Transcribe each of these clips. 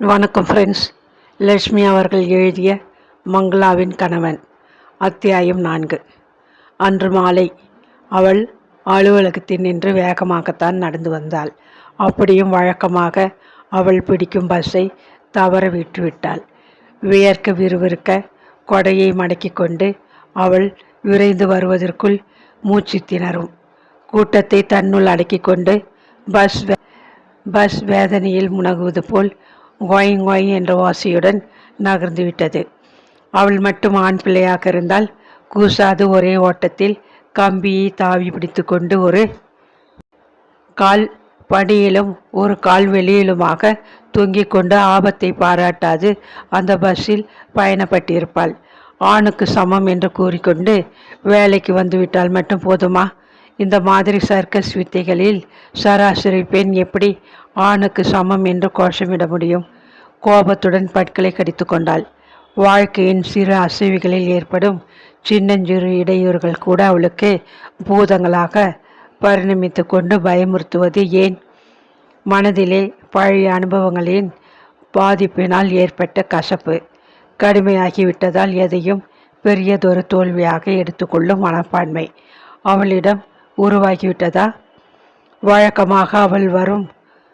வணக்கம் ஃப்ரெண்ட்ஸ் லட்சுமி அவர்கள் எழுதிய மங்களாவின் கணவன் அத்தியாயம் நான்கு. அன்று மாலை அவள் அலுவலகத்தில் நின்று வேகமாகத்தான் நடந்து வந்தாள். அப்படியும் வழக்கமாக அவள் பிடிக்கும் பஸ்ஸை தவற விட்டுவிட்டாள் வியர்க்க விறுவிறுக்க கொடையை மடக்கி கொண்டு அவள் விரைந்து வருவதற்குள் மூச்சு திணறும். கூட்டத்தை தன்னுள் அடக்கி கொண்டு பஸ் வே- பஸ் வேதனையில் முனகுவது போல் ஒயின் ஒய் என்ற ஓசையுடன் நகர்ந்து விட்டது. அவள் மட்டும் ஆண் பிள்ளையாக இருந்தால் கூசாது ஒரே ஓட்டத்தில் கம்பியை தாவி பிடித்துக்கொண்டு ஒரு கால் படியிலும் ஒரு கால் வெளியிலுமாக தொங்கிக் கொண்டு ஆபத்தை பாராட்டாது அந்த பஸ்ஸில் பயணப்பட்டிருப்பாள். ஆணுக்கு சமம் என்று கூறிக்கொண்டு வேலைக்கு வந்துவிட்டால் மட்டும் போதுமா? இந்த மாதிரி சர்க்கஸ் வித்தைகளில் சராசரி பெண் எப்படி ஆணுக்கு சமம் என்று கோஷமிட முடியும்? கோபத்துடன் பற்களை கடித்து கொண்டாள். வாழ்க்கையின் சிறு அசைவுகளில் ஏற்படும் சின்னஞ்சிறு இடையூறுகள் கூட அவளுக்கு பூதங்களாக பரிணமித்து கொண்டு பயமுறுத்துவது ஏன்? மனதிலே பழைய அனுபவங்களின் பாதிப்பினால் ஏற்பட்ட கசப்பு கடுமையாகிவிட்டதால் எதையும் பெரியதொரு தோல்வியாக எடுத்துக்கொள்ளும் மனப்பான்மை. அவளிடம் உருவாகிவிட்டதா? வழக்கமாக அவள் வரும்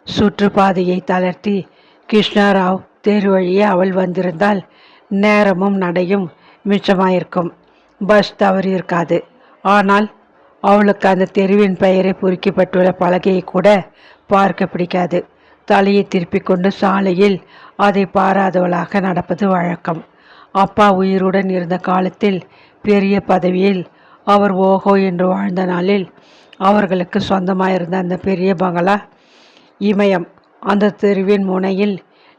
சுற்றுப்பாதையை தளர்த்தி கிருஷ்ணராவ் தேர் வழியே அவள் வந்திருந்தால் நேரமும் நடையும் மிச்சமாயிருக்கும். பஸ் தவறு இருக்காது. ஆனால் அவளுக்கு அந்த தெருவின் பெயரை பொறுக்கப்பட்டுள்ள பலகையை கூட பார்க்க பிடிக்காது. தலையை திருப்பிக் கொண்டு சாலையில் அதை பாராதவளாக நடப்பது வழக்கம். அப்பா உயிருடன் இருந்த காலத்தில் பெரிய பதவியில் அவர் ஓஹோ என்று வாழ்ந்த நாளில் அவர்களுக்கு சொந்தமாயிருந்த அந்த பெரிய பங்களா இமயம் அந்த தெருவின் முனையில்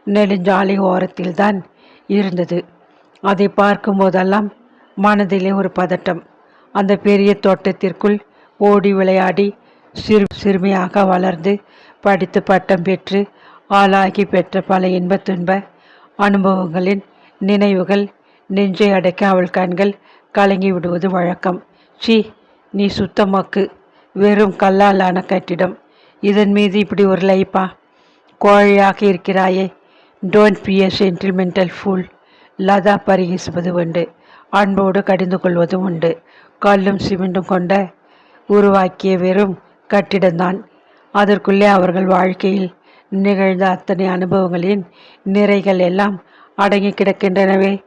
நெடுஞ்சாலை ஓரத்தில்தான் இருந்தது. அதை பார்க்கும்போதெல்லாம் மனதிலே ஒரு பதட்டம். அந்த பெரிய தோட்டத்திற்குள் ஓடி விளையாடி சிறு சிறுமியாக வளர்ந்து படித்து பட்டம் பெற்று ஆளாகி பெற்ற பல இன்பத் துன்ப அனுபவங்களின் நினைவுகள் நெஞ்சை அடைக்க அவள் கண்கள் கலங்கி விடுவது வழக்கம். சீ நீ சுத்தமாக்கு. வெறும் கல்லாலான கட்டிடம். இதன் மீது இப்படி ஒரு லைப்பா? கோழையாக இருக்கிறாயே. Don't be a sentimental fool Latha பரிகசிப்பது உண்டு. அன்போடு கடிந்து கொள்வதும் உண்டு. கல்லும் சிமெண்டும் கொண்ட உருவாக்கிய வெறும் கட்டிடம்தான். அதற்குள்ளே அவர்கள் வாழ்க்கையில் நிகழ்ந்த அத்தனை அனுபவங்களின் நிறைகள் எல்லாம் அடங்கி கிடக்கின்றனவே.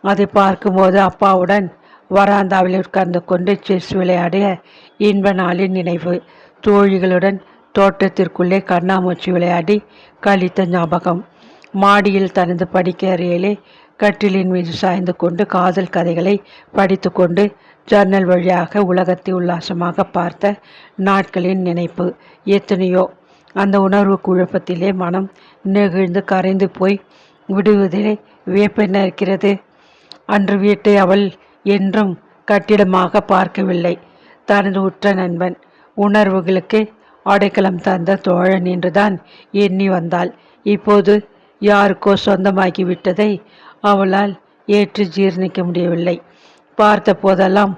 அதை பார்க்கும்போது அப்பாவுடன் வராந்தாவில் உட்கார்ந்து கொண்டு செஸ் விளையாடிய இன்ப நாளின் நினைவு. தோழிகளுடன் தோட்டத்திற்குள்ளே கண்ணாமூச்சி விளையாடி கழித்த ஞாபகம். மாடியில் தனது படிக்க அறையிலே கட்டிலின் மீது சாய்ந்து கொண்டு காதல் கதைகளை படித்து கொண்டு ஜன்னல் வழியாக உலகத்தை உல்லாசமாக பார்த்த நாட்களின் நினைப்பு. எத்தனையோ. அந்த உணர்வு குழப்பத்திலே மனம் நெகிழ்ந்து கரைந்து போய் விடுவதிலே வியப்பென்ன இருக்கிறது. அன்று வீட்டை அவள் என்றும் கட்டிடமாக பார்க்கவில்லை. தனது உற்ற நண்பன் உணர்வுகளுக்கு அடைக்கலம் தந்த தோழன் என்றுதான் எண்ணி வந்தாள். இப்போது யாருக்கோ சொந்தமாகி விட்டதை அவளால் ஏற்று ஜீர்ணிக்க முடியவில்லை. பார்த்த போதெல்லாம்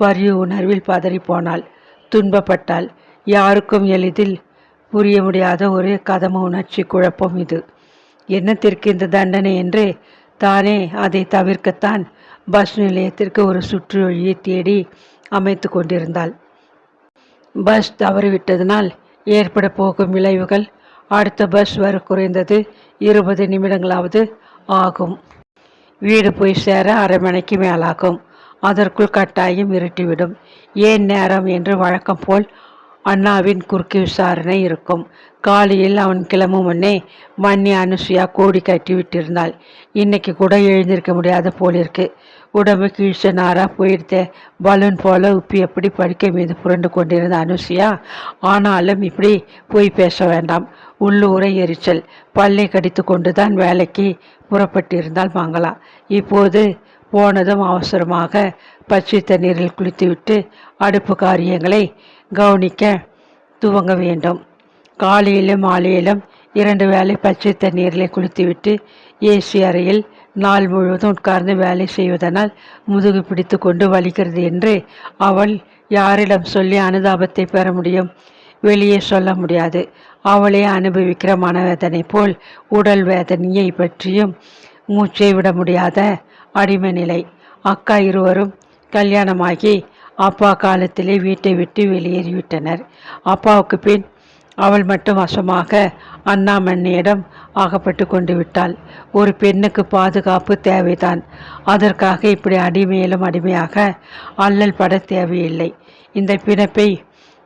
பரியு உணர்வில் பதறிப்போனாள். துன்பப்பட்டாள். யாருக்கும் எளிதில் புரிய முடியாத ஒரு கதம உணர்ச்சி குழப்பம் இது. என்னத்திற்கு இந்த தண்டனை? என்று தானே? அதை தவிர்க்கத்தான் பஸ் நிலையத்திற்கு ஒரு சுற்றுவழியை தேடி அமைத்து கொண்டிருந்தாள். பஸ் தவறிவிட்டதனால் ஏற்பட போகும் விளைவுகள் அடுத்த பஸ் வர குறைந்தது இருபது நிமிடங்களாவது ஆகும். வீடு போய் சேர அரை மணிக்கு மேலாகும். அதற்குள் கட்டாயம் இருட்டிவிடும். ஏன் நேரம் என்று வழக்கம் போல் அண்ணாவின் குறுக்கு விசாரணை இருக்கும். காலையில் அவன் கிளம்பும் முன்னே மன்னி அனுசுயா கோடி கட்டி விட்டிருந்தாள். இன்னைக்கு கூட எழுந்திருக்க முடியாத போலிருக்கு உடம்பு கீழ்ச்ச நாராக போயிடுத்த பலூன் போல உப்பி எப்படி படுக்கை மீது புரண்டு கொண்டிருந்த அனுசுயா ஆனாலும் இப்படி போய் பேச வேண்டாம். உள்ளூரை எரிச்சல். பல்லை கடித்து கொண்டுதான் வேலைக்கு புறப்பட்டிருந்தால் மங்களா. இப்போது போனதும் அவசரமாக பச்சை தண்ணீரில் குளித்துவிட்டு அடுப்பு காரியங்களை கவனிக்க துவங்க வேண்டும். காலையிலும் மாலையிலும் இரண்டு வேளை பச்சை தண்ணீரில் குளித்துவிட்டு ஏசி அறையில் நாள் முழுவதும் உட்கார்ந்து வேலை செய்வதனால் முதுகு பிடித்து கொண்டு வலிக்கிறது என்று அவள் யாரிடம் சொல்லி அனுதாபத்தை பெற முடியும். வெளியே சொல்ல முடியாது. அவளே அனுபவிக்கிற மனவேதனை போல் உடல் வேதனையை பற்றியும் மூச்சை விட முடியாத அடிமை நிலை அக்கா இருவரும் கல்யாணமாகி அப்பா காலத்திலே வீட்டை விட்டு வெளியேறிவிட்டனர். அப்பாவுக்கு பின் அவள் மட்டும் வசமாக அண்ணாமண்ணியிடம் ஆகப்பட்டு கொண்டு விட்டாள். ஒரு பெண்ணுக்கு பாதுகாப்பு தேவைதான். அதற்காக இப்படி அடிமையிலும் அடிமையாக அல்லல் பட தேவையில்லை. இந்த பிணப்பை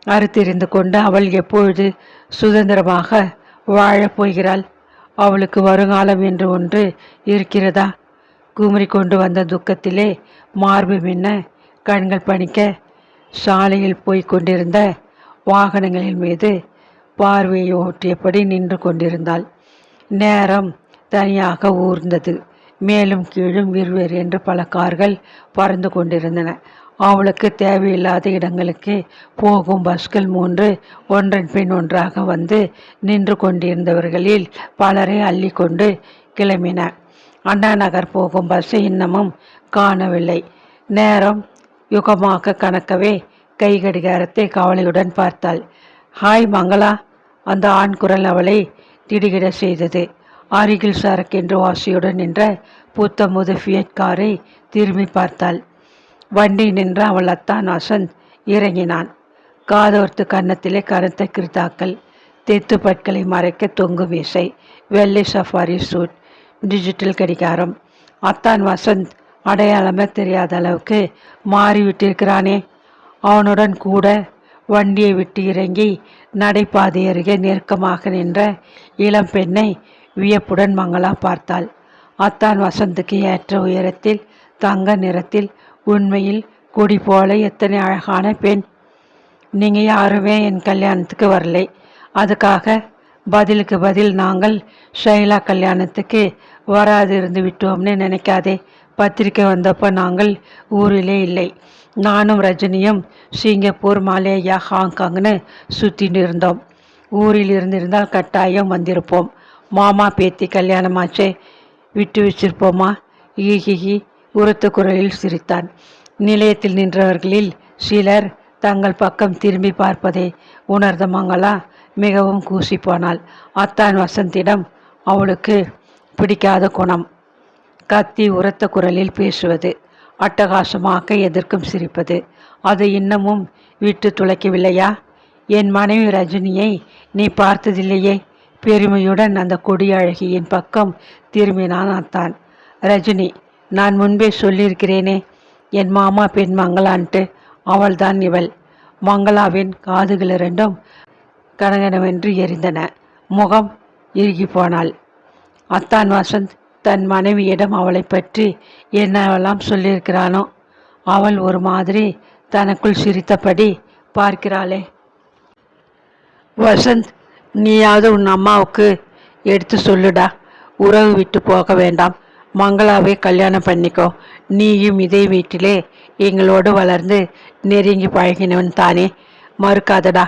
அறுத்தெறிந்து கொண்டு அவள் எப்பொழுது சுதந்திரமாக வாழப் போகிறாள்? அவளுக்கு வருங்காலம் என்று ஒன்று இருக்கிறதா? குமரி கொண்டு வந்த துக்கத்திலே மார்பு மின்ன கண்கள் பணிக்க சாலையில் போய்க் கொண்டிருந்த வாகனங்களின் மீது பார்வையை ஓட்டியபடி நின்று கொண்டிருந்தாள். நேரம் தனியாக ஊர்ந்தது. மேலும் கீழும் இருவர் என்று பல கார்கள் பறந்து கொண்டிருந்தன. அவளுக்கு தேவையில்லாத இடங்களுக்கு போகும் பஸ்கள் மூன்று ஒன்றன் பின் ஒன்றாக வந்து நின்று கொண்டிருந்தவர்களில் பலரை அள்ளிக்கொண்டு கிளம்பின. அண்ணா நகர் போகும் பஸ்ஸை இன்னமும் காணவில்லை. நேரம் யுகமாக கணக்கவே கை கடிகாரத்தை கவலையுடன் பார்த்தாள். ஹாய் மங்களா அந்த ஆண் குரல் அவளை திடுகிட செய்தது. அருகில் சரக்கென்று வாசியுடன் நின்ற புத்தமுது ஃபியட் காரை திரும்பி பார்த்தாள். வண்டி நின்ற அவள் அத்தான் வசந்த் இறங்கினான். காதோர்த்து கன்னத்திலே கருத்த கிருத்தாக்கள் தெத்து பற்களை மறைக்க தொங்கு மீசை வெள்ளை சஃபாரி சூட் டிஜிட்டல் கடிகாரம். அத்தான் வசந்த் அடையாளமே தெரியாத அளவுக்கு மாறிவிட்டிருக்கிறானே. அவனுடன் கூட வண்டியை விட்டு இறங்கி நடைபாதை அருகே நெருக்கமாக நின்ற இளம் பெண்ணை வியப்புடன் மங்களா பார்த்தாள். அத்தான் வசந்துக்கு ஏற்ற உயரத்தில் தங்க நிறத்தில் உண்மையில் கொடி போல எத்தனை அழகான பெண். நீங்கள் யாருமே என் கல்யாணத்துக்கு வரலை. அதுக்காக பதிலுக்கு பதில் நாங்கள் ஷைலா கல்யாணத்துக்கு வராது இருந்து விட்டோம்னு நினைக்காதே. பத்திரிக்கை வந்தப்போ நாங்கள் ஊரிலே இல்லை. நானும் ரஜினியும் சிங்கப்பூர் மலேயா ஹாங்காங்னு சுற்றின்னு இருந்தோம். ஊரில் இருந்திருந்தால் கட்டாயம் வந்திருப்போம். மாமா பேத்தி கல்யாணமாச்சே விட்டு வச்சிருப்போமா? ஈஹிஹி உரத்த குரலில் சிரித்தான். நிலையத்தில் நின்றவர்களில் சிலர் தங்கள் பக்கம் திரும்பி பார்ப்பதை உணர்ந்த மங்களா மிகவும் கூசி போனாள் அத்தான் வசந்திடம் அவளுக்கு பிடிக்காத குணம். கத்தி உரத்த குரலில் பேசுவது அட்டகாசமாக எதற்கும் சிரிப்பது. அது இன்னமும் விட்டு துளைக்கவில்லையா? என் மனைவி ரஜினியை நீ பார்த்ததில்லையே? பெருமையுடன் அந்த கொடி அழகியின் பக்கம் திரும்பினான் அத்தான். ரஜினி நான் முன்பே சொல்லியிருக்கிறேனே என் மாமா பெண் மங்களான்ட்டு அவள்தான் இவள். மங்களாவின் காதுகள் இரண்டும் கனகனவென்று எரிந்தன. முகம் இறுகி போனாள். அத்தான் வசந்த் தன் மனைவியிடம் அவளை பற்றி என்னவெல்லாம் சொல்லியிருக்கிறானோ அவள் ஒரு மாதிரி தனக்குள் சிரித்தபடி பார்க்கிறாளே. வசந்த் நீயாவது உன் அம்மாவுக்கு எடுத்து சொல்லுடா. உறவு விட்டு போக வேண்டாம். மங்களாவே கல்யாணம் பண்ணிக்கோ. நீயும் இதே வீட்டிலே எங்களோடு வளர்ந்து நெருங்கி பழகினவன் தானே. மறுக்காதடா.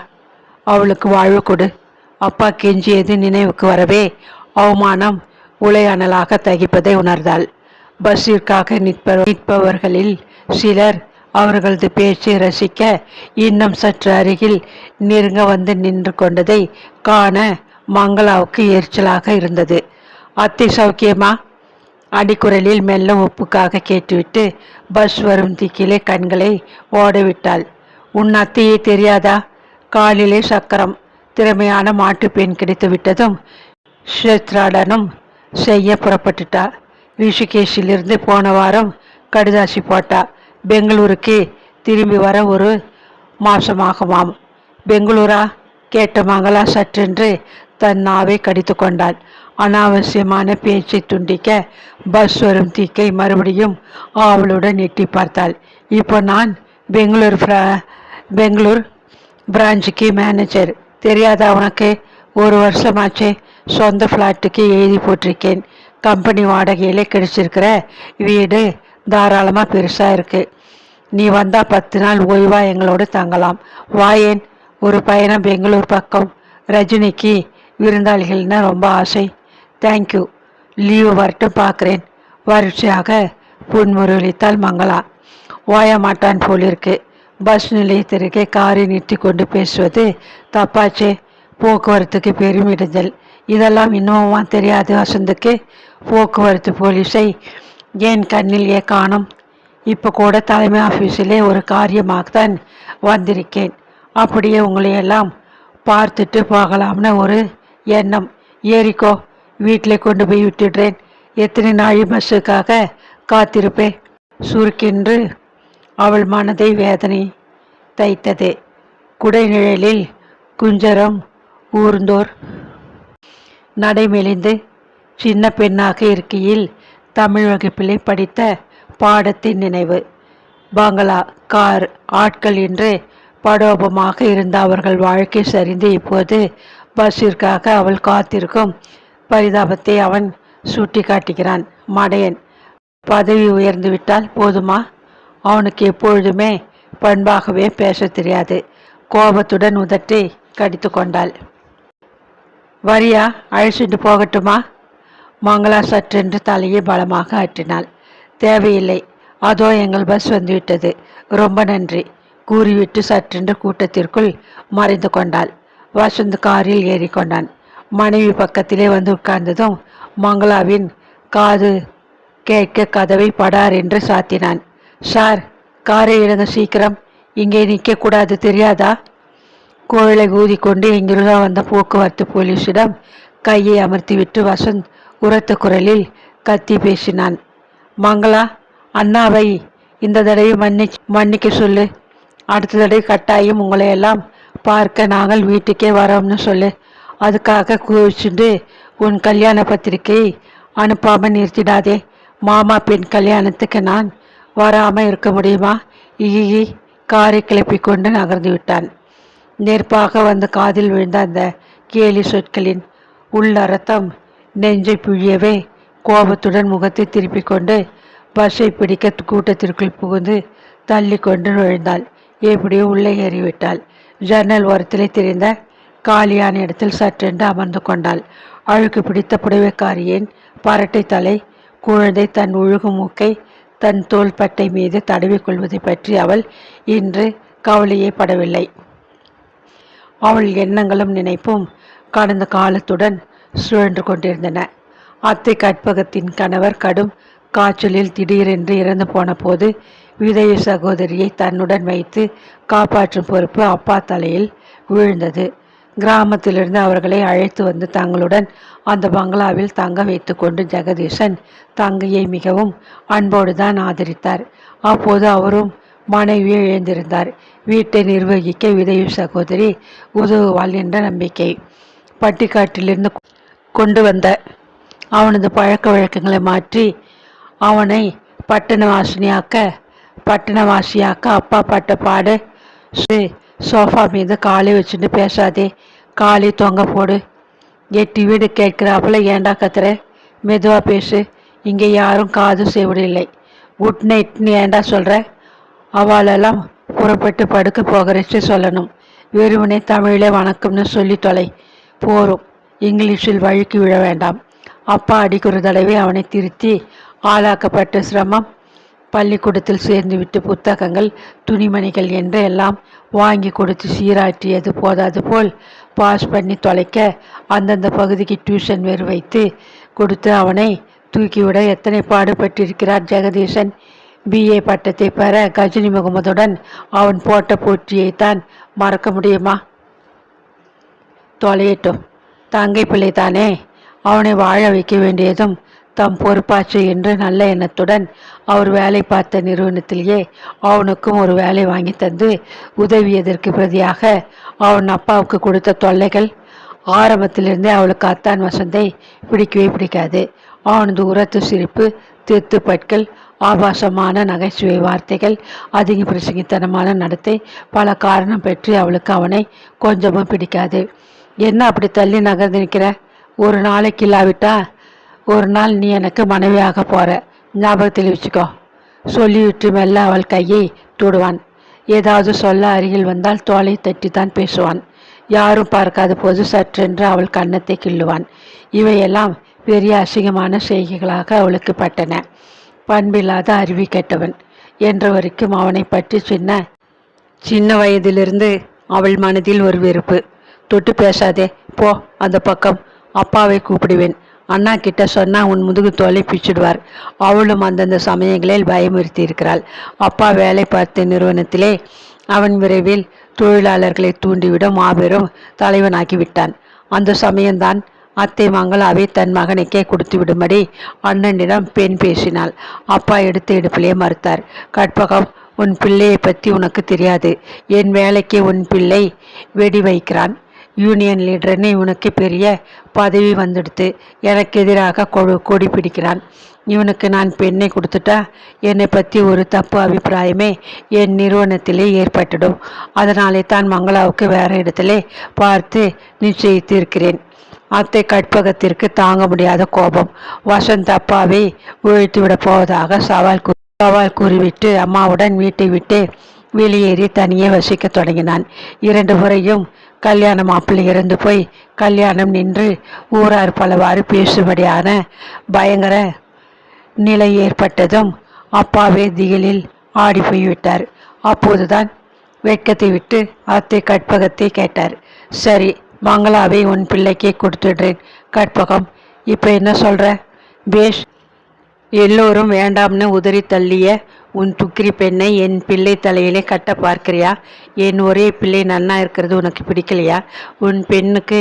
அவளுக்கு வாழ்வு கொடு. அப்பா கெஞ்சியது நினைவுக்கு வரவே அவமானம் உளையணலாக தகிப்பதை உணர்ந்தாள். பஸ்ஸிற்காக நிற்ப நிற்பவர்களில் சிலர் அவர்களது பேச்சை ரசிக்க இன்னும் சற்று அருகில் நெருங்க வந்து நின்று கொண்டதை காண மங்களாவுக்கு எரிச்சலாக இருந்தது. அத்தை சௌக்கியமா அடிக்குரலில் மெல்ல ஒப்புக்காக கேட்டுவிட்டு பஸ் வரும் திக்கிலே கண்களை ஓடவிட்டாள். உன் அத்தையே தெரியாதா? காலிலே சக்கரம். திறமையான மாட்டு பெண் கிடைத்து விட்டதும் ஷேத்ராடனும் செய்ய புறப்பட்டுட்டா. ரிஷிகேஷிலிருந்து போன வாரம் கடிதாசி போட்டா. பெங்களூருக்கு திரும்பி வர ஒரு மாசமாகுமாம். பெங்களூரா? கேட்ட மங்களா சற்றென்று தன் நாவை கடித்து கொண்டாள். அனாவசியமான பேச்சை துண்டிக்க பஸ் வரும் தீக்கை மறுபடியும் ஆவலுடன் எட்டி பார்த்தாள். இப்போ நான் பெங்களூர் பெங்களூர் பிரான்ச்சுக்கு மேனேஜர் தெரியாதா உனக்கு? ஒரு வருஷமாச்சே சொந்த ஃப்ளாட்டுக்கு எழுதி போட்டிருக்கேன். கம்பெனி வாடகையிலே கிடைச்சிருக்கிற வீடு தாராளமாக பெருசாக இருக்குது நீ வந்தால் பத்து நாள் ஓய்வாக எங்களோடு தங்கலாம். வாயேன் ஒரு பயணம் பெங்களூர் பக்கம். ரஜினிக்கு விருந்தாளிகள்னா ரொம்ப ஆசை. தேங்க்யூ லீவு வரட்டும் பார்க்குறேன் வறட்சியாக புன்முருளித்தால் மங்களா. ஓய மாட்டான் போலிருக்கு. பஸ் நிலையத்திற்கே காரை நிறுத்தி கொண்டு பேசுவது தப்பாச்சே. போக்குவரத்துக்கு பெருமிடுதல். இதெல்லாம் இன்னுமா தெரியாது வசந்துக்கு. போக்குவரத்து போலீஸை ஏன் கண்ணில் ஏ காணும்? இப்போ கூட தலைமை ஆஃபீஸிலே ஒரு காரியமாகத்தான் வந்திருக்கேன். அப்படியே உங்களையெல்லாம் பார்த்துட்டு போகலாம்னு ஒரு எண்ணம். ஏறிக்கோ வீட்டில் கொண்டு போய் விட்டுடுறேன். எத்தனை நாழி பஸ்ஸுக்காக காத்திருப்பேன் சுருக்கென்று அவள் மனதை வேதனை தைத்தது. குடைநிழலில் குஞ்சரம் ஊர்ந்தோர் நடைமெலிந்து சின்ன பெண்ணாக இருக்கையில் தமிழ் வகுப்பிலே படித்த பாடத்தின் நினைவு. பங்களா கார் ஆட்கள் என்று படோபமாக இருந்த அவர்கள் வாழ்க்கை சரிந்து இப்போது பஸ்ஸிற்காக அவள் காத்திருக்கும் பரிதாபத்தை அவன் சுட்டி காட்டுகிறான் மடையன் பதவி உயர்ந்து விட்டால் போதுமா? அவனுக்கு எப்பொழுதுமே பண்பாகவே பேசத் தெரியாது. கோபத்துடன் உதட்டி கடித்து கொண்டாள். வரியா அழைச்சிட்டு போகட்டுமா? மங்களா சற்றென்று தலையை பலமாக ஆட்டினாள் தேவையில்லை. அதோ எங்கள் பஸ் வந்துவிட்டது ரொம்ப நன்றி. கூறிவிட்டு சற்றென்று கூட்டத்திற்குள் மறைந்து கொண்டாள். வசந்த் காரில் ஏறிக்கொண்டான் மனைவி பக்கத்திலே வந்து உட்கார்ந்ததும் மங்களாவின் காது கேட்க கதவை படார் என்று சாத்தினான். சார் காரை இழந்த சீக்கிரம். இங்கே நிற்கக்கூடாது தெரியாதா? கோயிலை ஊதிக்கொண்டு எங்கிருந்தோ வந்த போக்குவரத்து போலீஸிடம் கையை அமர்த்திவிட்டு வசந்த் உரத்த குரலில் கத்தி பேசினான். மங்களா அண்ணாவை இந்த தடவை மன்னி மன்னிக்க சொல்லு. அடுத்த தடவை கட்டாயம் உங்களை எல்லாம் பார்க்க நாங்கள் வீட்டுக்கே வரோம்னு சொல்லு. அதுக்காக குவிச்சுட்டு உன் கல்யாண பத்திரிக்கை அனுப்பாமல் நிறுத்திடாதே. மாமா பெண் கல்யாணத்துக்கு நான் வராமல் இருக்க முடியுமா? இகி காரை கிளப்பி கொண்டு நகர்ந்து விட்டான். நெருப்பாக வந்து காதில் விழுந்த அந்த கேலி சொற்களின் உள்ளரத்தம் நெஞ்சை பிழியவே கோபத்துடன் முகத்தை திருப்பிக் கொண்டு பஸ்ஸை பிடிக்க கூட்டத்திற்குள் புகுந்து தள்ளி கொண்டு நுழைந்தாள். எப்படியோ உள்ளே ஏறிவிட்டாள். ஜன்னல் ஓரத்திலே தெரிந்த காலியான இடத்தில் சற்றென்று அமர்ந்து கொண்டாள். அழுக்கு பிடித்த புடவைக்காரியின் பரட்டை தலை குழந்தை தன் ஒழுகும் மூக்கை தன் தோள்பட்டை மீது தடவிக்கொள்வதை பற்றி அவள் இன்று கவலையே படவில்லை. அவள் எண்ணங்களும் நினைப்பும் கடந்த காலத்துடன் சுழன்று கொண்டிருந்தன. அத்தை கற்பகத்தின் கணவர் கடும் காய்ச்சலில் திடீரென்று இறந்து போன போது விதய சகோதரியை தன்னுடன் வைத்து காப்பாற்றும் பொறுப்பு அப்பா தலையில் விழுந்தது. கிராமத்திலிருந்து அவர்களை அழைத்து வந்து தங்களுடன் அந்த பங்களாவில் தங்க வைத்து கொண்டு ஜெகதீசன் தங்கையை மிகவும் அன்போடு தான் ஆதரித்தார். அப்போது அவரும் மனைவியை இழந்திருந்தார். வீட்டை நிர்வகிக்க விதவி சகோதரி உதவுவாள் என்ற நம்பிக்கை. பட்டிக்காட்டிலிருந்து கொண்டு வந்த அவனது பழக்க வழக்கங்களை மாற்றி அவனை பட்டணவாசினியாக்க பட்டணவாசியாக்க அப்பா பட்ட பாடு சோஃபா மீது காலை வச்சுட்டு பேசாதே காலை தொங்க போடு. எட்டி வீடு கேட்கிறாப்புல ஏண்டா கத்துற? மெதுவாக பேசு. இங்கே யாரும் காது செவிடில்லை குட் நைட்னு ஏண்டா சொல்கிற அவளெல்லாம் புறப்பட்டு படுக்க போகிறச்சு சொல்லணும். வெறுமனே தமிழே வணக்கம்னு சொல்லி தொலை. போரும். இங்கிலீஷில் வழுக்கி விழ வேண்டாம். அப்பா அடிக்கிற தடவை அவனை திருத்தி ஆளாக்கப்பட்ட சிரமம் பள்ளிக்கூடத்தில் சேர்ந்துவிட்டு புத்தகங்கள் துணிமணிகள் என்று எல்லாம் வாங்கி கொடுத்து சீராட்டியது போதாது போல் பாஸ் பண்ணி தொலைக்க அந்தந்த பகுதிக்கு டியூஷன் வேறு வைத்து கொடுத்து அவனை தூக்கிவிட எத்தனை பாடுபட்டிருக்கிறார் ஜெகதீசன். பிஏ பட்டத்தை பெற கஜினி முகமதுடன் அவன் போட்ட போற்றியைத்தான் மறக்க முடியுமா? தொலையட்டும். தங்கை பிள்ளை தானே அவனை வாழ வைக்க வேண்டியதும் தம் பொறுப்பாச்சு என்று நல்ல எண்ணத்துடன் அவர் வேலை பார்த்த நிறுவனத்திலேயே அவனுக்கும் ஒரு வேலை வாங்கி தந்து உதவியதற்கு பிரதியாக அவன் அப்பாவுக்கு கொடுத்த தொல்லைகள். ஆரம்பத்திலிருந்தே அவளுக்கு அத்தான் வசந்தை பிடிக்கவே பிடிக்காது. அவனது உரத்து சிரிப்பு திருத்து பற்கள் ஆபாசமான நகைச்சுவை வார்த்தைகள் அதிக பிரசங்கித்தனமான நடத்தை பல காரணம் பெற்று அவளுக்கு அவனை கொஞ்சமும் பிடிக்காது. என்ன அப்படி தள்ளி நகர்ந்து நிற்கிற? ஒரு நாளைக்கு இல்லாவிட்டா? ஒரு நாள் நீ எனக்கு மனைவியாக போற. ஞாபகத்தில் வச்சுக்கோ. சொல்லிவிட்டு மெல்ல அவள் கையை தொடுவான். ஏதாவது சொல்ல அருகில் வந்தால் தோலை தட்டித்தான் பேசுவான். யாரும் பார்க்காத போது சற்றென்று அவள் கன்னத்தை கிள்ளுவான். இவையெல்லாம் பெரிய அசிங்கமான செய்கைகளாக அவளுக்கு பட்டன. பண்பில்லாத அருவி கெட்டவன். என்ற வரைக்கும் அவனை பற்றி சின்ன சின்ன வயதிலிருந்து அவள் மனதில் ஒரு வெறுப்பு. தொட்டு பேசாதே போ அந்த பக்கம். அப்பாவை கூப்பிடுவேன். அண்ணா கிட்ட சொன்னா உன் முதுகு தோலை பிச்சிடுவார். அவளும் அந்தந்த சமயங்களில் பயமுறுத்தி இருக்கிறாள். அப்பா வேலை பார்த்த நிறுவனத்திலே அவன் விரைவில் தொழிலாளர்களை தூண்டிவிட மாபெரும் தலைவனாக்கி விட்டான். அந்த சமயம்தான் அத்தை மங்களாவை தன் மகனுக்கே கொடுத்து விடும்படி அண்ணனிடம் பெண் பேசினாள். அப்பா எடுத்த எடுப்பிலே மறுத்தார். கற்பகம் உன் பிள்ளையை பற்றி உனக்கு தெரியாது. என் வேலைக்கு உன் பிள்ளை வெடி வைக்கிறான். யூனியன் லீடர்னு இவனுக்கு பெரிய பதவி வந்துடுத்து எனக்கு எதிராக கொடு கொடி பிடிக்கிறான். இவனுக்கு நான் பெண்ணை கொடுத்துட்டா என்னை பற்றி ஒரு தப்பு அபிப்பிராயமே என் நிறுவனத்திலே ஏற்பட்டுடும். அதனாலே தான் மங்களாவுக்கு வேறு இடத்திலே பார்த்து நிச்சயித்து இருக்கிறேன் அத்தை கற்பகத்திற்கு தாங்க முடியாத கோபம். வசந்த் அப்பாவை வீழ்த்து விட போவதாக சவால் சவால் கூறிவிட்டு அம்மாவுடன் வீட்டை விட்டு வெளியேறி தனியே வசிக்க தொடங்கினான். இரண்டு முறையும் கல்யாண மாப்பிள்ளை இறந்து போய் கல்யாணம் நின்று ஊரார் பலவாறு பேசும்படியான பயங்கர நிலை ஏற்பட்டதும் அப்பாவே திகிலில் ஆடி போய்விட்டார். அப்போதுதான் வெட்கத்தை விட்டு அத்தை கற்பகத்தை கேட்டார். சரி மங்களாவை உன் பிள்ளைக்கே கொடுத்துடுறேன். கற்பகம் இப்போ என்ன சொல்கிற பேஷ் எல்லோரும் வேண்டாம்னு உதறி தள்ளிய உன் துக்கிரி பெண்ணை என் பிள்ளை தலையிலே கட்ட பார்க்கிறியா? என் ஒரே பிள்ளை நன்னா இருக்கிறது உனக்கு பிடிக்கலையா? உன் பெண்ணுக்கு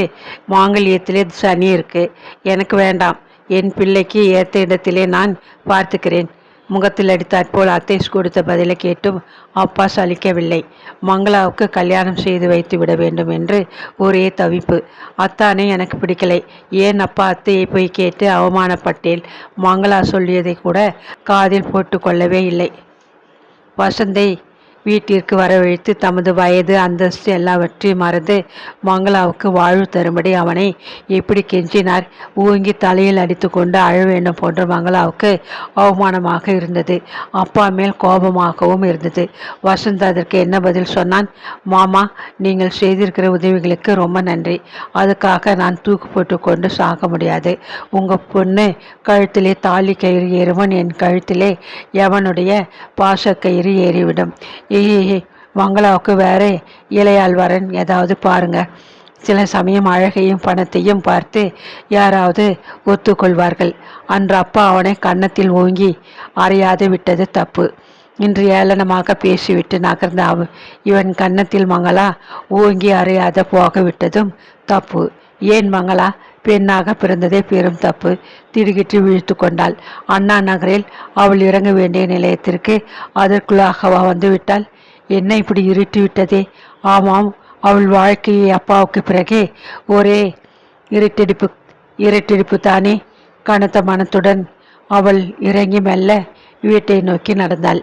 மாங்கல்யத்திலே சனி இருக்கு. எனக்கு வேண்டாம். என் பிள்ளைக்கு ஏற்ற இடத்திலே நான் பார்த்துக்கிறேன். முகத்தில் அடித்தாற்போல் அத்தேஷ் கொடுத்த பதிலை கேட்டும் அப்பா அளிக்கவில்லை மங்களாவுக்கு கல்யாணம் செய்து வைத்து விட வேண்டும் என்று ஒரே தவிப்பு. அத்தானே எனக்கு பிடிக்கலை. ஏன் அப்பா அத்தையை போய் கேட்டு அவமானப்பட்டேன் மங்களா சொல்லியதை கூட காதில் போட்டு கொள்ளவே இல்லை. வசந்தை வீட்டிற்கு வரவழைத்து தமது வயது அந்தஸ்து எல்லாவற்றையும் மறந்து மங்களாவுக்கு வாழ்வு தரும்படி அவனை எப்படி கெஞ்சினார்? ஊங்கி தலையில் அடித்துக்கொண்டு அழ வேண்டும் போன்ற மங்களாவுக்கு அவமானமாக இருந்தது. அப்பா மேல் கோபமாகவும் இருந்தது. வசந்த் அதற்கு என்ன பதில் சொன்னான்? மாமா நீங்கள் செய்திருக்கிற உதவிகளுக்கு ரொம்ப நன்றி. அதுக்காக நான் தூக்கு போட்டு கொண்டு சாக முடியாது. உங்கள் பொண்ணு கழுத்திலே தாலி கயிறு ஏறுவன் என் கழுத்திலே எவனுடைய பாசக்கயிறு ஏறிவிடும். ஏய் மங்களாவுக்கு வேற இளையாழ்வாரன் ஏதாவது பாருங்க. சில சமயம் அழகையும் பணத்தையும் பார்த்து யாராவது ஒத்துக்கொள்வார்கள். அன்று அப்பா அவனை கன்னத்தில் ஓங்கி அறையாது விட்டது தப்பு. இன்று ஏளனமாக பேசிவிட்டு நகர்ந்த அவ இவன் கன்னத்தில் மங்களா ஓங்கி அறையாத போக விட்டதும் தப்பு. ஏன் மங்களா? பெண்ணாக பிறந்ததே பெரும் தப்பு. திடுகிட்டு வீழ்த்து கொண்டாள். அண்ணா நகரில் அவள் இறங்க வேண்டிய நிலையத்திற்கு அதற்குள்ளாகவா வந்துவிட்டாள்? என்ன இப்படி இருட்டி விட்டதே? ஆமாம் அவள் வாழ்க்கையை அப்பாவுக்கு பிறகே ஒரே இருட்டடிப்பு இருட்டடிப்பு தானே. கனத்த மனத்துடன் அவள் இறங்கி மெல்ல வீட்டை நோக்கி நடந்தாள்.